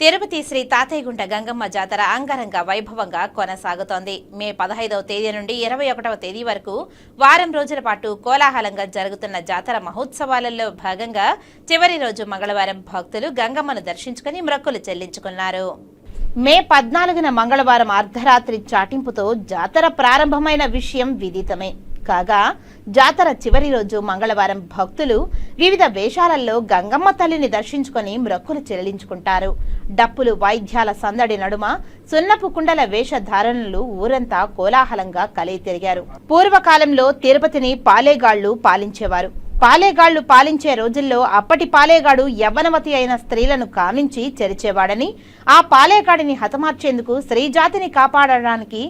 తిరుపతి శ్రీ తాతయ్యగుంట గంగమ్మ జాతర అంగరంగ వైభవంగా కొనసాగుతోంది. మే పదహైదవ తేదీ నుండి ఇరవై ఒకటవ తేదీ వరకు వారం రోజుల పాటు కోలాహలంగా జరుగుతున్న జాతర మహోత్సవాలలో భాగంగా చివరి రోజు మంగళవారం భక్తులు గంగమ్మను దర్శించుకుని మ్రక్కులు చెల్లించుకున్నారు. మే పద్నాలుగున మంగళవారం అర్ధరాత్రి చాటింపుతో జాతర ప్రారంభమైన విషయం విదితమే. కాగా జాతర చివరి రోజు మంగళవారం భక్తులు వివిధ వేషాలలో గంగమ్మ తల్లిని దర్శించుకొని మ్రొక్కులు చెల్లించుకుంటారు. డప్పులు వాయిద్యాల సందడి నడుమ సున్నపు కుండల వేషధారణలు ఊరంతా కోలాహలంగా కలయి తిరిగారు పూర్వకాలంలో తిరుపతిని పాలేగాళ్ళు పాలించేవారు. పాలేగాళ్ళు పాలించే రోజుల్లో అప్పటి పాలేగాడు యవ్వనవతి అయిన స్త్రీలను కామించి చెరిచేవాడని ఆ పాలేగాడిని హతమార్చేందుకు స్త్రీజాతిని కాపాడడానికి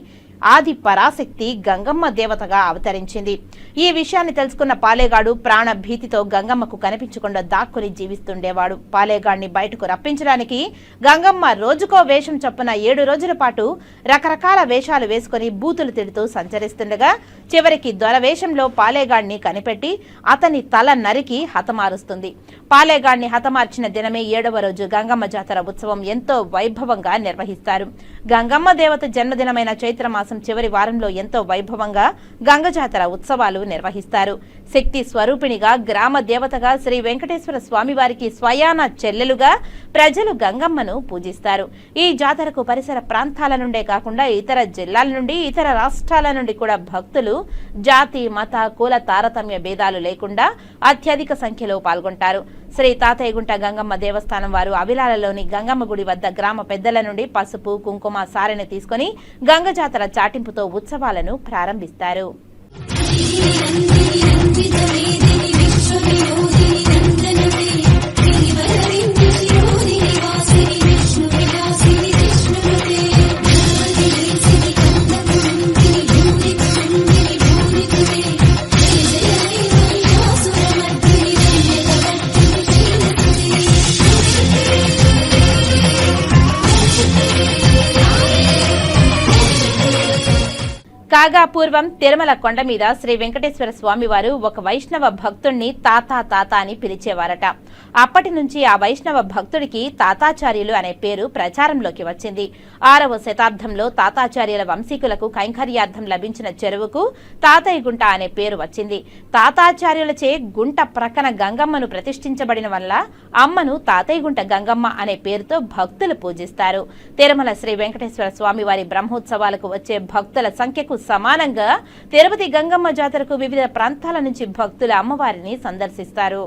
ఆది పరాశక్తి గంగమ్మ దేవతగా అవతరించింది. ఈ విషయాన్ని తెలుసుకున్న పాలేగాడు ప్రాణ భీతితో గంగమ్మకు కనిపించకుండా దాక్కుని జీవిస్తుండేవాడు. పాలేగాడిని బయటకు రప్పించడానికి గంగమ్మ రోజుకో వేషం చొప్పున ఏడు రోజుల పాటు రకరకాల వేషాలు వేసుకుని బూతులు తిడుతూ సంచరిస్తుండగా చివరికి దొరవేషంలో పాలేగాడిని కనిపెట్టి అతని తల నరికి హతమారుస్తుంది. పాలేగాడిని హతమార్చిన దినమే ఏడవ రోజు గంగమ్మ జాతర ఉత్సవం ఎంతో వైభవంగా నిర్వహిస్తారు. గంగమ్మ దేవత జన్మదినమైన చైత్రమాసం చివరి వారంలో ఎంతో వైభవంగా గంగ జాతర ఉత్సవాలు నిర్వహిస్తారు. శక్తి స్వరూపిణిగా గ్రామ దేవతగా శ్రీ వెంకటేశ్వర స్వామి వారికి స్వయాన చెల్లెలుగా ప్రజలు గంగమ్మను పూజిస్తారు. ఈ జాతరకు పరిసర ప్రాంతాల నుండే కాకుండా ఇతర జిల్లాల నుండి ఇతర రాష్ట్రాల నుండి కూడా భక్తులు జాతి మత కుల తారతమ్య భేదాలు లేకుండా అత్యధిక సంఖ్యలో పాల్గొంటారు. శ్రీ తాతయ్యగుంట గంగమ్మ దేవస్థానం వారు అవిలాలలోని గంగమ్మ గుడి వద్ద గ్రామ పెద్దల నుండి పసుపు కుంకుమ సారెని తీసుకుని గంగ జాతర చాటింపుతో ఉత్సవాలను ప్రారంభిస్తారు. కాగా పూర్వం తిరుమల కొండ మీద శ్రీ వెంకటేశ్వర స్వామి వారు ఒక వైష్ణవ భక్తుణ్ణి తాతా తాత అని పిలిచేవారట. అప్పటి నుంచి ఆ వైష్ణవ భక్తుడికి తాతాచార్యులు అనే పేరు ప్రచారంలోకి వచ్చింది. ఆరవ శతాబ్దంలో తాతాచార్యుల వంశీకులకు కైంకర్యార్థం లభించిన చెరువుకు తాతయ్య గుంట అనే పేరు వచ్చింది. తాతాచార్యులచే గుంట ప్రక్కన గంగమ్మను ప్రతిష్ఠించబడిన వల్ల అమ్మను తాతయ్య గుంట గంగమ్మ అనే పేరుతో భక్తులు పూజిస్తారు. తిరుమల శ్రీ వెంకటేశ్వర స్వామి వారి బ్రహ్మోత్సవాలకు వచ్చే భక్తుల సంఖ్యకు సమానంగా తిరుపతి గంగమ్మ జాతరకు వివిధ ప్రాంతాల నుంచి భక్తులు అమ్మవారిని సందర్శిస్తారు.